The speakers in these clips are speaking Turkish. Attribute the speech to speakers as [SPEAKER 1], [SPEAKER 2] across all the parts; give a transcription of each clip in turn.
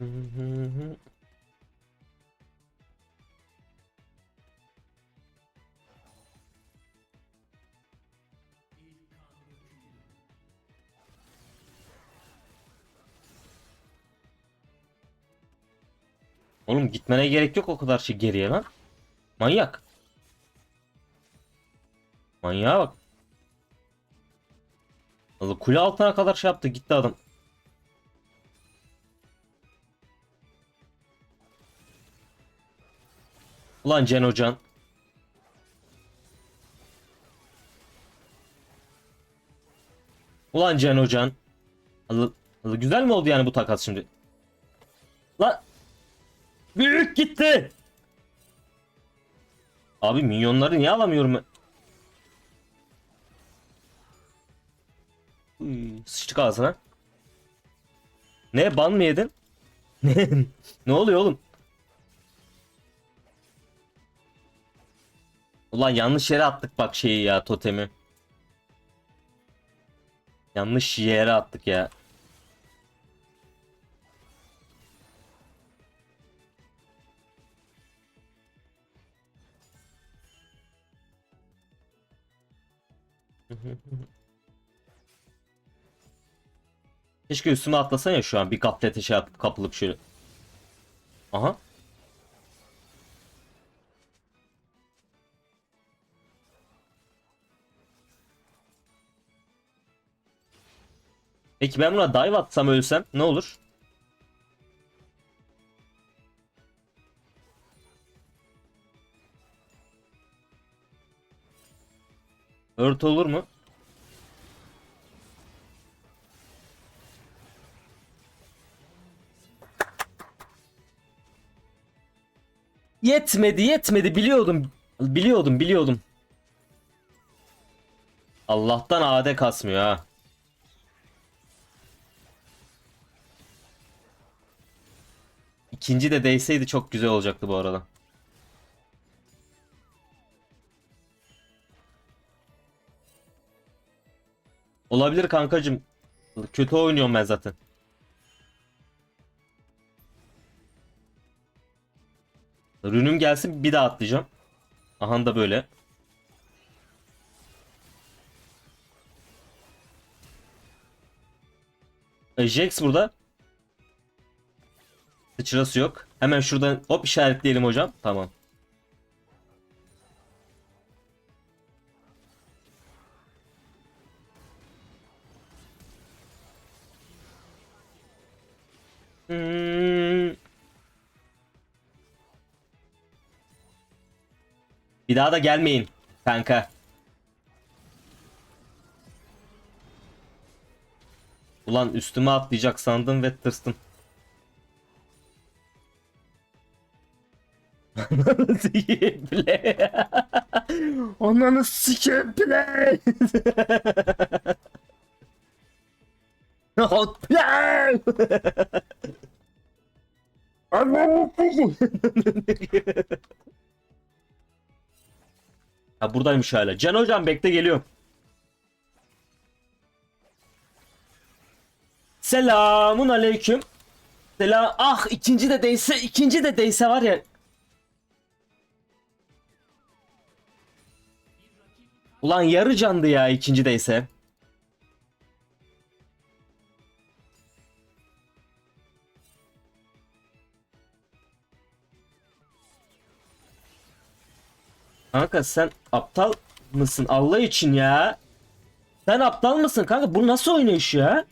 [SPEAKER 1] Oğlum gitmene gerek yok o kadar şey geriye lan. Manyak. Manyağa bak. Kule altına kadar şey yaptı gitti adam. Ulan Cen Hocan. Ulan Cen Hocan. Allah, Allah, güzel mi oldu yani bu takas şimdi? Lan Büyük gitti. Abi minyonları niye alamıyorum ben? Uy, sıçtık ağzına. Ne ban mı yedin? Ne oluyor oğlum? Ulan yanlış yere attık bak şeyi ya totemi. Yanlış yere attık ya. Keşke üstüme atlasan ya şu an bir gaflete şey yapıp kapılıp şöyle. Aha. Peki ben buna dive atsam ölsem ne olur? Ört olur mu? Yetmedi yetmedi biliyordum. Biliyordum biliyordum. Allah'tan AD kasmıyor ha. İkinci de değseydi çok güzel olacaktı bu arada. Olabilir kankacım. Kötü oynuyorum ben zaten. Rünüm gelsin bir daha atlayacağım. Aha da böyle. E, Jax burada. Sıçrası yok. Hemen şuradan hop işaretleyelim hocam. Tamam. Hmm. Bir daha da gelmeyin kanka. Ulan üstüme atlayacak sandım ve tırstım. Sikeyim play. Ananı sikeyim play. Hot play. Ananı sikeyim. Ha buradaymış hala. Can hocam bekle geliyorum. Selamun aleyküm. Selam. Ah ikinci de değse ikinci de değse var ya. Ulan yarı candı ya ikinci değse. Kanka sen aptal mısın Allah için ya? Sen aptal mısın kanka? Bu nasıl oynayış ya?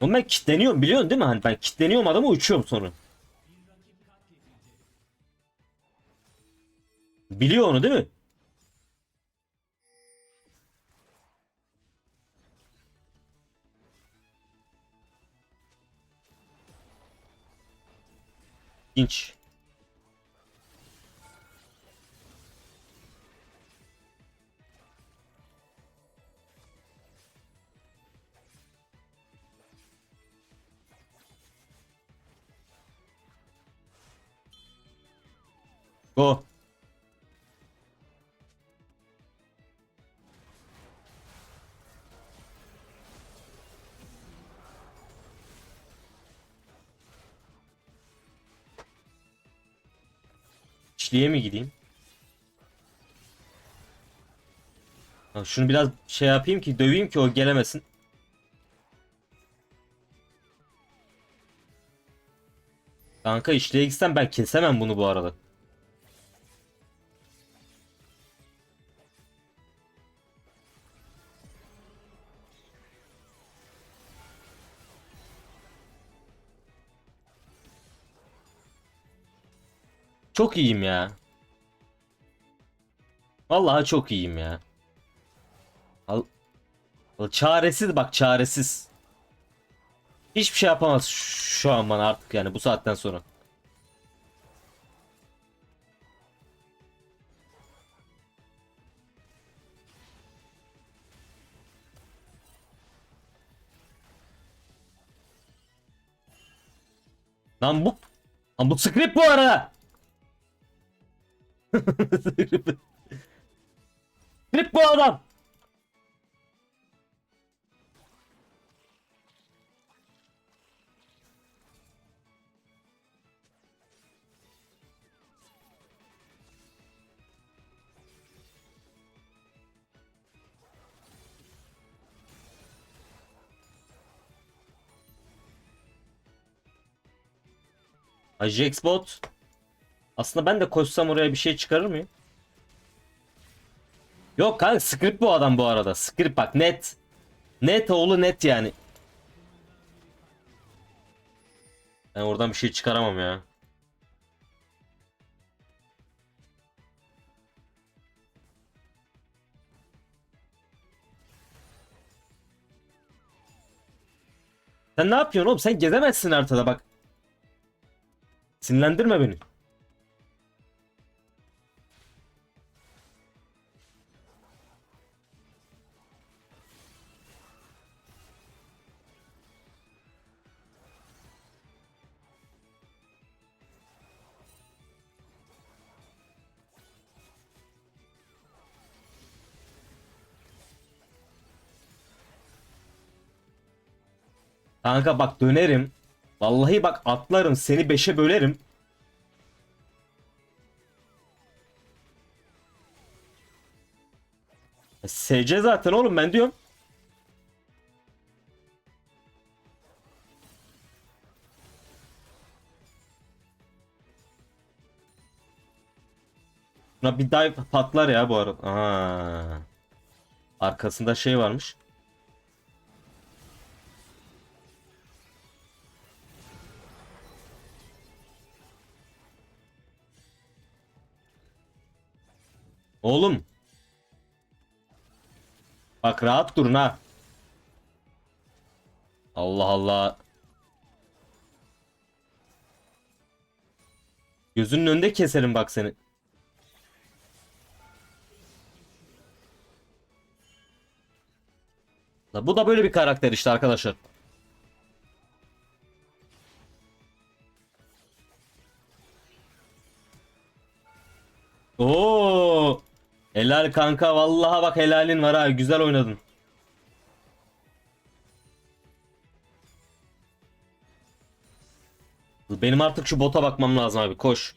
[SPEAKER 1] Oğlum ben kitleniyorum biliyorsun değil mi? Hani ben kitleniyorum adamı uçuyorum sonra. Biliyor onu değil mi? İnç. Go. Beşliğe mi gideyim? Şunu biraz şey yapayım ki döveyim ki o gelemesin. Kanka işliğe gitsem ben kesemem bunu bu arada. Çok iyiyim ya. Vallahi çok iyiyim ya. Al, al- çaresiz bak çaresiz. Hiçbir şey yapamaz şu an bana artık yani bu saatten sonra. Lan bu Lan bu script bu arada. Script bu adam. Jaxbot. Aslında ben de koşsam oraya bir şey çıkarır mıyım? Yok kanka script bu adam bu arada. Script bak net. Net oğlu net yani. Ben oradan bir şey çıkaramam ya. Sen ne yapıyorsun oğlum? Sen gezemezsin haritada bak. Sinirlendirme beni. Kanka bak dönerim. Vallahi bak atlarım seni beşe bölerim. SC zaten oğlum ben diyorum. Buna bir dive patlar ya bu arada. Aa. Arkasında şey varmış. Oğlum. Bak rahat durun ha. Allah Allah. Gözünün önünde keserim bak seni. Bu da böyle bir karakter işte arkadaşlar. Oo! Helal kanka vallahi bak helalin var ha güzel oynadın. Benim artık şu bota bakmam lazım abi koş.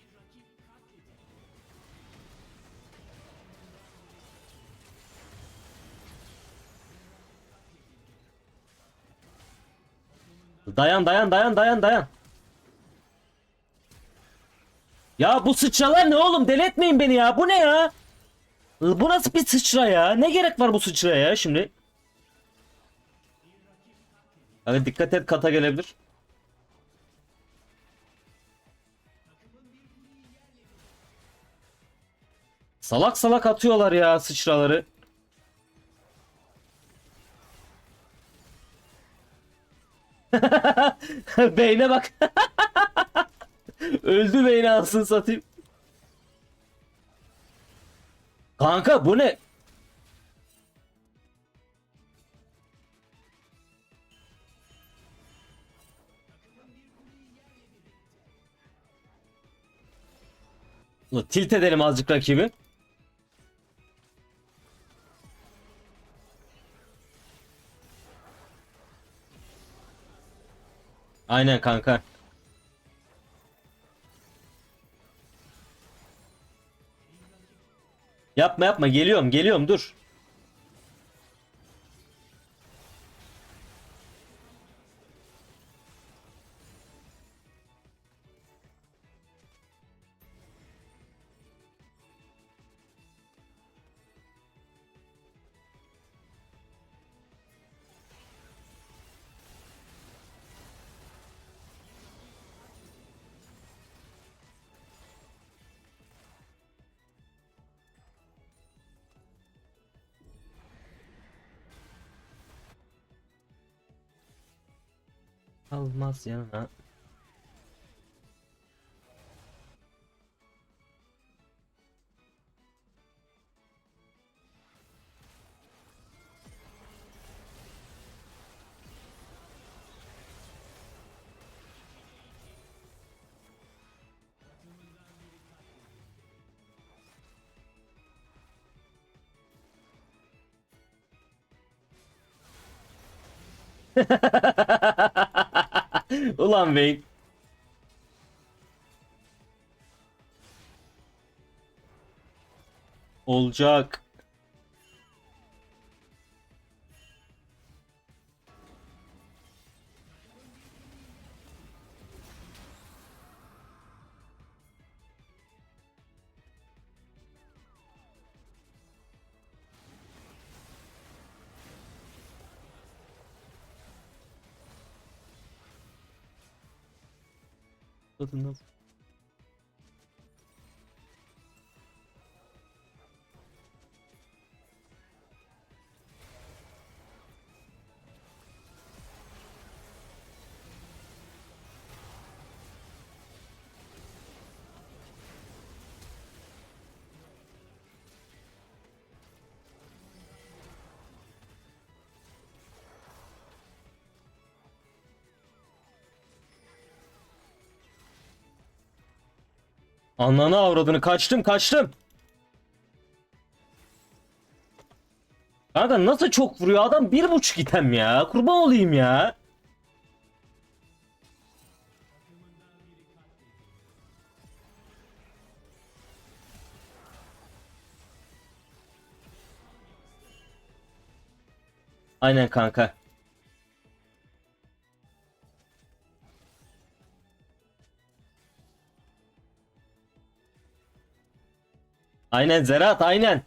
[SPEAKER 1] Dayan dayan dayan dayan dayan. Ya bu sıçralar ne oğlum? Deli etmeyin beni ya. Bu ne ya? Bu nasıl bir sıçra ya? Ne gerek var bu sıçraya ya şimdi? Hadi dikkat et kata gelebilir. Salak salak atıyorlar ya sıçraları. Beyne bak. Öldü beyni alsın satayım. Kanka bu ne? Tilt edelim azıcık rakibi. Aynen kanka. Yapma yapma geliyorum geliyorum dur. Almaz yanına. Ha ha ha ha ha! Ulan Vayne. Olacak. 我真的 Ananı avradını kaçtım kaçtım. Kanka nasıl çok vuruyor adam bir buçuk item ya kurban olayım ya. Aynen kanka. Aynen Zerat aynen.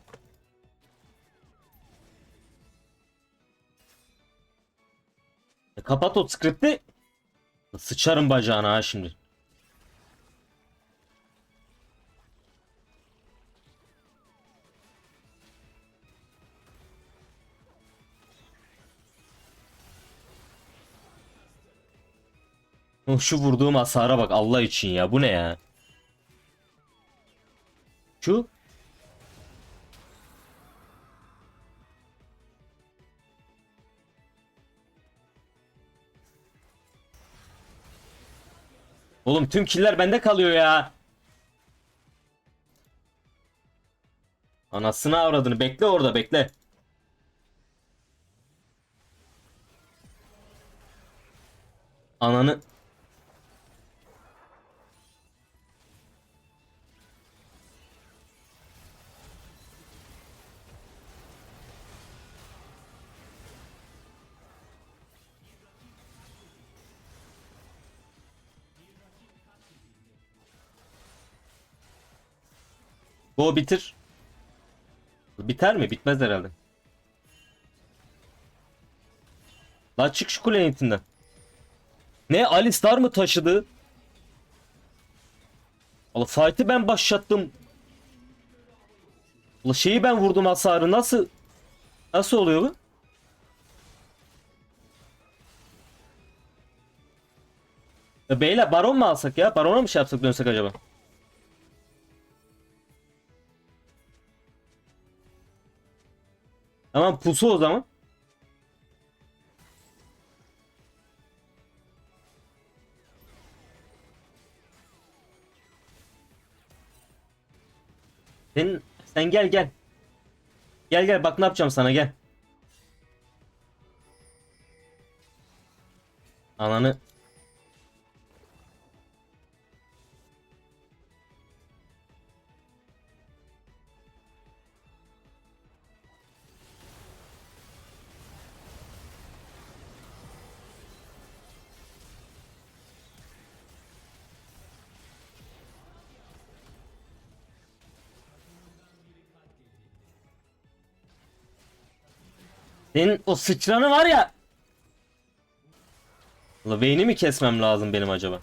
[SPEAKER 1] E, kapat o script'i. Sıçarım bacağına ha şimdi. Şu vurduğum hasara bak Allah için ya. Bu ne ya? Şu Oğlum tüm killer bende kalıyor ya. Anasını avradını bekle orada bekle. Ananı Go bitir. Biter mi? Bitmez herhalde. La çık şu kulenin itinden. Ne Alistar mı taşıdı? Allah fight'ı ben başlattım. Allah şeyi ben vurdum hasarı nasıl nasıl oluyor bu? Ya beyler baron mu alsak ya? Barona mı şey yapsak dönsek acaba? Tamam pusu o zaman. Sen, sen gel gel. Gel gel bak ne yapacağım sana gel. Ananı. Senin o sıçranı var ya. La Vayne'i mi kesmem lazım benim acaba?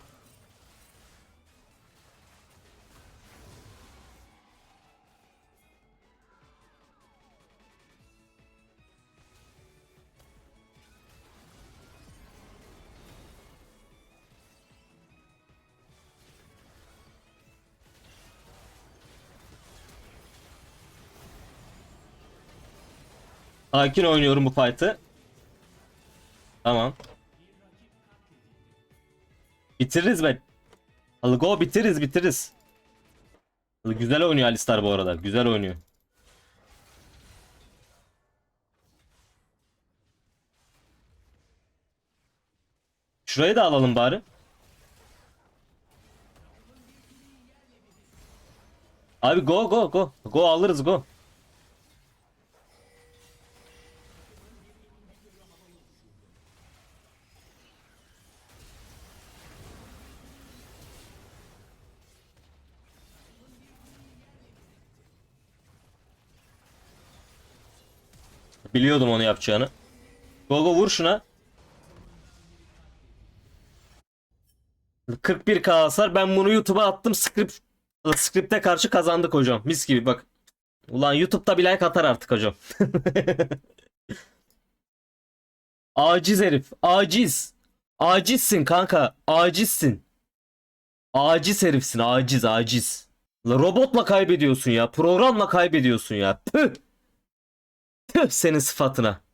[SPEAKER 1] Sakin oynuyorum bu fight'ı. Tamam. Bitiririz be. Halı go bitiririz bitiririz. Güzel oynuyor Alistar bu arada. Güzel oynuyor. Şurayı da alalım bari. Abi go go go. Go alırız go. Biliyordum onu yapacağını. Go go vur şuna. 41k hasar. Ben bunu YouTube'a attım. Script script'e karşı kazandık hocam. Mis gibi bak. Ulan YouTube'da bir like atar artık hocam. Aciz herif. Aciz. Acizsin kanka. Acizsin. Aciz herifsin. Aciz aciz. La robotla kaybediyorsun ya. Programla kaybediyorsun ya. Püh. Senin sıfatına.